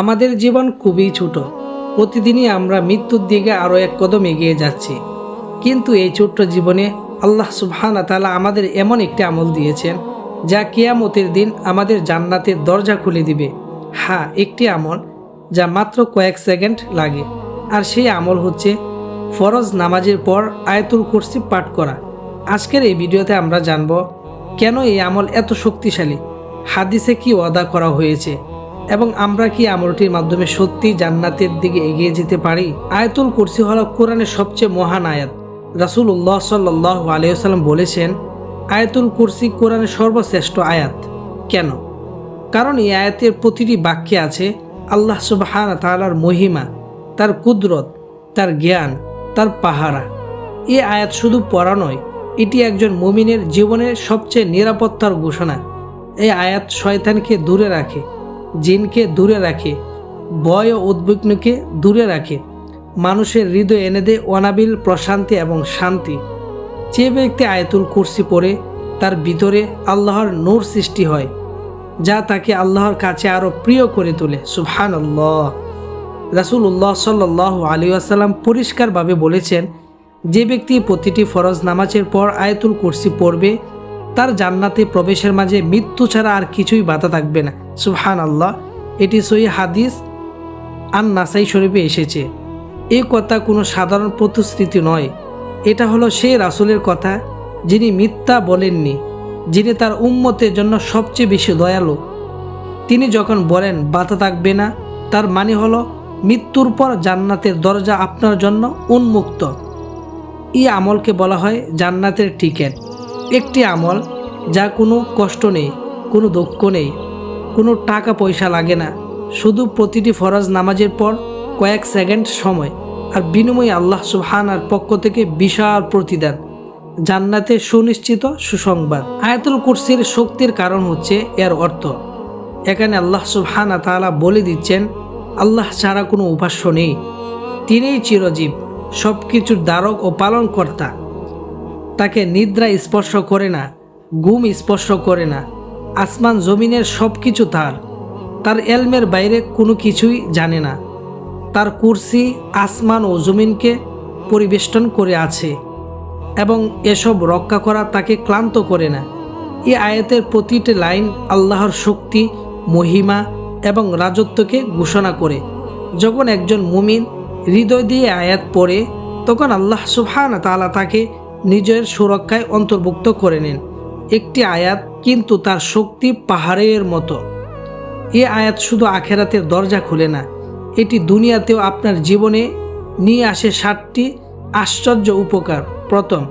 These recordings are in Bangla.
আমাদের জীবন খুবই ছোট। প্রতিদিনই আমরা মৃত্যুর দিকে আরও এক কদম এগিয়ে যাচ্ছি। কিন্তু এই ছোট্ট জীবনে আল্লাহ সুবহানা তালা আমাদের এমন একটি আমল দিয়েছেন, যা কিয়ামতের দিন আমাদের জান্নাতের দরজা খুলে দিবে। হ্যাঁ একটি আমল যা মাত্র কয়েক সেকেন্ড লাগে। আর সেই আমল হচ্ছে ফরজ নামাজের পর আয়তুল কুরসি পাঠ করা। আজকের এই ভিডিওতে আমরা জানব, কেন এই আমল এত শক্তিশালী? হাদিসে কি ওয়াদা করা হয়েছে? এবং আমরা কি আমলটির মাধ্যমে সত্যি জান্নাতের দিকে এগিয়ে যেতে পারি? আয়াতুল কুরসি হল কোরআনের সবচেয়ে মহান আয়াত। রাসুল্লাহ সাল্লাহ আলিয়াল্লাম বলেছেন, আয়াতুল কুরসি কোরআনের সর্বশ্রেষ্ঠ আয়াত। কেন? কারণ এই আয়াতের প্রতিটি বাক্যে আছে আল্লাহ সুবাহান তালার মহিমা, তার কুদরত, তার জ্ঞান, তার পাহারা। এই আয়াত শুধু পড়া নয়, এটি একজন মুমিনের জীবনের সবচেয়ে নিরাপত্তার ঘোষণা। এই আয়াত শয়তানকে দূরে রাখে জিনকে দূরে রাখে, ভয় ও উদ্বিগ্নকে দূরে রাখে। মানুষের হৃদয় এনে দেয় অনাবিল প্রশান্তি এবং শান্তি। যে ব্যক্তি আয়াতুল কুরসি পড়ে, তার ভিতরে আল্লাহর নূর সৃষ্টি হয়, যা তাকে আল্লাহর কাছে আরও প্রিয় করে তোলে। সুবহান আল্লাহ রাসুল্লাহ সাল্লাহ আলী আসাল্লাম পরিষ্কারভাবে বলেছেন, যে ব্যক্তি প্রতিটি ফরজ নামাজের পর আয়াতুল কুরসি পড়বে তার জান্নাতে প্রবেশের মাঝে মৃত্যু ছাড়া আর কিছুই বাধা থাকবে না। সুবহান আল্লাহ এটি সই হাদিস। আন নাসাই শরীফে এসেছে। এই কথা কোনো সাধারণ প্রতিশ্রুতি নয়। এটা হলো সেই রাসুলের কথা যিনি মিথ্যা বলেননি, যিনি তার উম্মতের জন্য সবচেয়ে বেশি দয়ালু। তিনি যখন বলেন, বাধা থাকবে না, তার মানে হলো মৃত্যুর পর জান্নাতের দরজা আপনার জন্য উন্মুক্ত। এই আমলকে বলা হয় জান্নাতের টিকেট। একটি আমল যা কোনো কষ্ট নেই, কোনো দক্ষ নেই, কোনো টাকা পয়সা লাগে না। শুধু প্রতিটি ফরজ নামাজের পর কয়েক সেকেন্ড সময় আর বিনিময়ে আল্লাহ সুবহানার পক্ষ থেকে বিশাল প্রতিদান। জান্নাতে সুনিশ্চিত সুসংবাদ। আয়াতুল কুরসির শক্তির কারণ হচ্ছে এর অর্থ। এখানে আল্লাহ সুবহানা তাআলা বলে দিচ্ছেন, আল্লাহ ছাড়া কোনো উপাস্য নেই। তিনিই চিরজীব সব কিছুর দ্বারক ও পালনকর্তা। তাকে নিদ্রা স্পর্শ করে না গুম স্পর্শ করে না। আসমান জমিনের সব কিছু তার। তার এলমের বাইরে কোনো কিছুই জানে না। তার কুরসি, আসমান ও জমিনকে পরিবেষ্টন করে আছে এবং এসব রক্ষা করা তাকে ক্লান্ত করে না। এ আয়াতের প্রতিটি লাইন আল্লাহর শক্তি, মহিমা এবং রাজত্বকে ঘোষণা করে। যখন একজন মুমিন হৃদয় দিয়ে আয়াত পড়ে, তখন আল্লাহ সুবহান তালা তাকে নিজের সুরক্ষায় অন্তর্ভুক্ত করে নেন। একটি আয়াত কিন্তু তার শক্তি পাহাড়ের মতো। এ আয়াত শুধু আখেরাতের দরজা খুলে না, এটি দুনিয়াতেও আপনার জীবনে নিয়ে আসে সাতটি আশ্চর্য উপকার। প্রথম,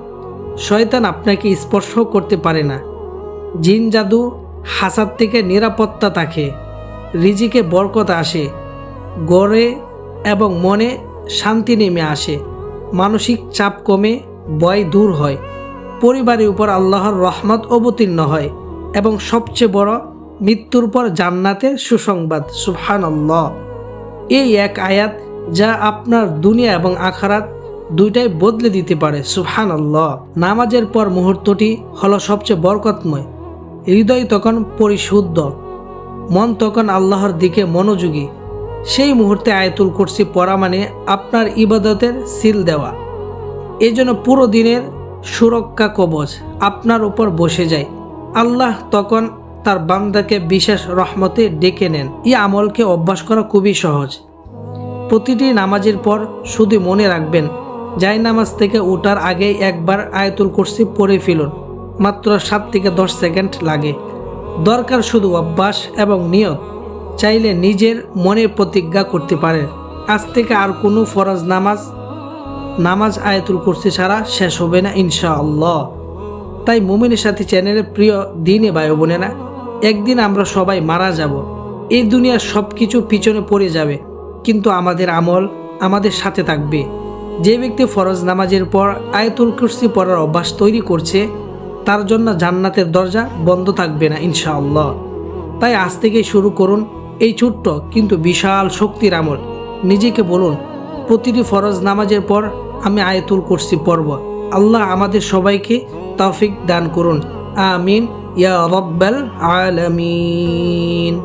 শয়তান আপনাকে স্পর্শ করতে পারে না। জিন, জাদু হাসার থেকে নিরাপত্তা থাকে, রিজিকে বরকত আসে, গড়ে এবং মনে শান্তি নেমে আসে, মানসিক চাপ কমে ভয় দূর হয়। পরিবারের উপর আল্লাহর রহমত অবতীর্ণ হয় এবং সবচেয়ে বড় মৃত্যুর পর জান্নাতের সুসংবাদ। সুবহান আল্লাহ এই এক আয়াত যা আপনার দুনিয়া এবং আখারাত দুইটাই বদলে দিতে পারে। সুবহান আল্লাহ নামাজের পর মুহূর্তটি হলো সবচেয়ে বরকতময়। হৃদয় তখন পরিশুদ্ধ। মন তখন আল্লাহর দিকে মনোযোগী। সেই মুহূর্তে আয়াতুল কুরসি পড়া মানে আপনার ইবাদতের সিল দেওয়া। এই জন্য পুরো দিনের সুরক্ষা কবচ আপনার উপর বসে যায়। আল্লাহ তখন তার বান্দাকে বিশেষ রহমতে ডেকে নেন। এই আমলকে অভ্যাস করা খুবই সহজ। প্রতিটি নামাজের পর শুধু মনে রাখবেন, যাই নামাজ থেকে ওঠার আগে একবার আয়াতুল কুরসি পড়ে ফেলুন। মাত্র সাত থেকে দশ সেকেন্ড লাগে। দরকার শুধু অভ্যাস এবং নিয়ত। চাইলে নিজের মনে প্রতিজ্ঞা করতে পারেন। আজ থেকে আর কোনো ফরজ নামাজ নামাজ আয়াতুল কুরসি ছাড়া শেষ হবে না, ইনশাআল্লাহ। তাই মুমিনের সাথে চ্যানেলের প্রিয় দিনে ভাই বোনেরা, একদিন আমরা সবাই মারা যাব। এই দুনিয়ার সব কিছু পিছনে পড়ে যাবে, কিন্তু আমাদের আমল আমাদের সাথে থাকবে। যে ব্যক্তি ফরজ নামাজের পর আয়াতুল কুরসি পড়ার অভ্যাস তৈরি করছে, তার জন্য জান্নাতের দরজা বন্ধ থাকবে না, ইনশাআল্লাহ। তাই আজ থেকেই শুরু করুন এই ছোট্ট কিন্তু বিশাল শক্তির আমল। নিজেকে বলুন প্রতিটি ফরজ নামাজের পর আমি আয়তুল কুরসি পড়ব। আল্লাহ আমাদের সবাইকে তৌফিক দান করুন। আমিন। ইয়া রব্বাল আলামিন।